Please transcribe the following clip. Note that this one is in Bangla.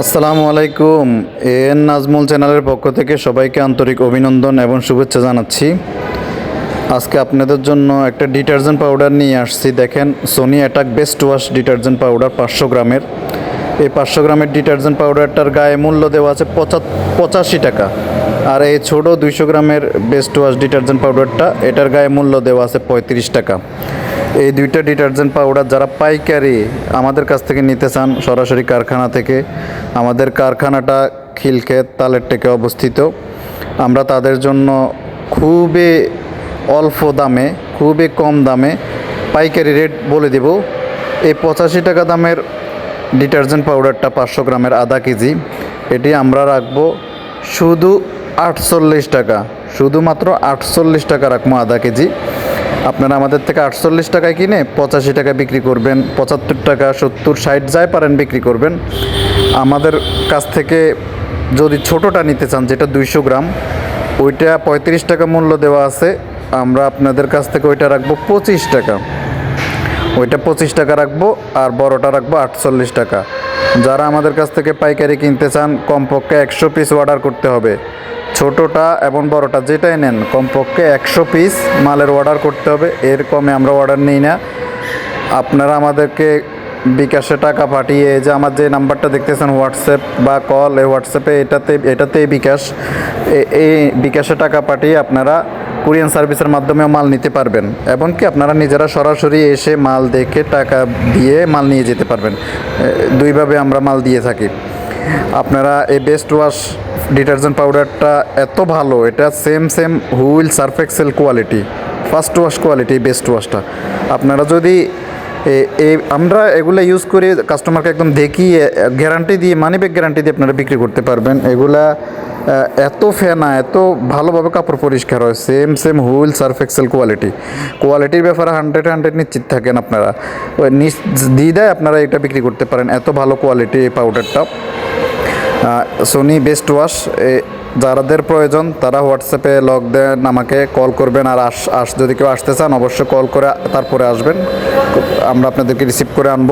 আসসালামু আলাইকুম। এন নাজমুল চ্যানেলের পক্ষ থেকে সবাইকে আন্তরিক অভিনন্দন এবং শুভেচ্ছা জানাচ্ছি। আজকে আপনাদের জন্য একটা ডিটারজেন্ট পাউডার নিয়ে আসছি। দেখেন Sony attack best wash detergent powder পাঁচশো গ্রামের। এই পাঁচশো গ্রামের ডিটারজেন্ট পাউডারটার গায়ে মূল্য দেওয়া আছে পঁচা, পঁচাশি টাকা। আর এই ছোটো দুইশো গ্রামের বেস্ট ওয়াশ ডিটারজেন্ট পাউডারটা, এটার গায়ে মূল্য দেওয়া আছে পঁয়ত্রিশ টাকা। এই দুইটা ডিটারজেন্ট পাউডার যারা পাইকারি আমাদের কাছ থেকে নিতে চান, সরাসরি কারখানা থেকে, আমাদের কারখানাটা খিলক্ষেত তালের টেকে অবস্থিত। আমরা তাদের জন্য খুবই অল্প দামে, খুবই কম দামে পাইকারি রেট বলে দেব। এই পঁচাশি টাকা দামের ডিটারজেন্ট পাউডারটা পাঁচশো গ্রামের আধা কেজি। এটি আমরা রাখব শুধু আটচল্লিশ টাকা, শুধুমাত্র আটচল্লিশ টাকা রাখব আধা কেজি। আপনারা আমাদের থেকে আটচল্লিশ টাকায় কিনে পঁচাশি টাকা বিক্রি করবেন, পঁচাত্তর টাকা, সত্তর, ষাট যাই পারেন বিক্রি করবেন। আমাদের কাছ থেকে যদি ছোটোটা নিতে চান, যেটা দুইশো গ্রাম, ওইটা পঁয়ত্রিশ টাকা মূল্য দেওয়া আছে। আমরা আপনাদের কাছ থেকে ওইটা রাখব পঁচিশ টাকা। ওইটা পঁচিশ টাকা রাখব আর বড়টা রাখব আটচল্লিশ টাকা। যারা আমাদের কাছ থেকে পাইকারি কিনতে চান, কমপক্ষে একশো পিস অর্ডার করতে হবে। ছোটোটা এবং বড়টা যেটাই নেন, কমপক্ষে একশো পিস মালের অর্ডার করতে হবে। এর কমে আমরা অর্ডার নিই না। আপনারা আমাদেরকে বিকাশে টাকা পাঠিয়ে যে আমার যে নাম্বারটা দেখতেছেন, হোয়াটসঅ্যাপ বা কল, এই হোয়াটসঅ্যাপে এটাতে, এটাতেই বিকাশ। এই বিকাশে টাকা পাঠিয়ে আপনারা কুরিয়ান সার্ভিসের মাধ্যমেও মাল নিতে পারবেন। এবং কি আপনারা নিজেরা সরাসরি এসে মাল দেখে টাকা দিয়ে মাল নিয়ে যেতে পারবেন। দুইভাবে আমরা মাল দিয়ে থাকি। আপনারা এই বেস্ট ওয়াশ ডিটারজেন্ট পাউডারটা এত ভালো, এটা same same Wheel Surf Excel quality first wash quality best ওয়াশটা আপনারা যদি আমরা এগুলো ইউজ করে কাস্টমারকে একদম দেখিয়ে গ্যারান্টি দিয়ে মানি গ্যারান্টি দিয়ে আপনারা বিক্রি করতে পারবেন। এগুলা এত ফেনা, এত ভালোভাবে কাপড় পরিষ্কার হয় same same Wheel Surf Excel quality কোয়ালিটির ব্যাপারে হান্ড্রেড হান্ড্রেড নিশ্চিত থাকেন আপনারা। দ্বিধায় আপনারা এটা বিক্রি করতে পারেন, এত ভালো কোয়ালিটি এই পাউডারটা সোনি বেস্ট ওয়াশ যারাদের প্রয়োজন, তারা হোয়াটসঅ্যাপে লগ দেন, আমাকে কল করবেন, আর আস আস যদি কেউ আসতে চান, অবশ্যই কল করে তারপরে আসবেন। আমরা আপনাদেরকে রিসিভ করে আনব।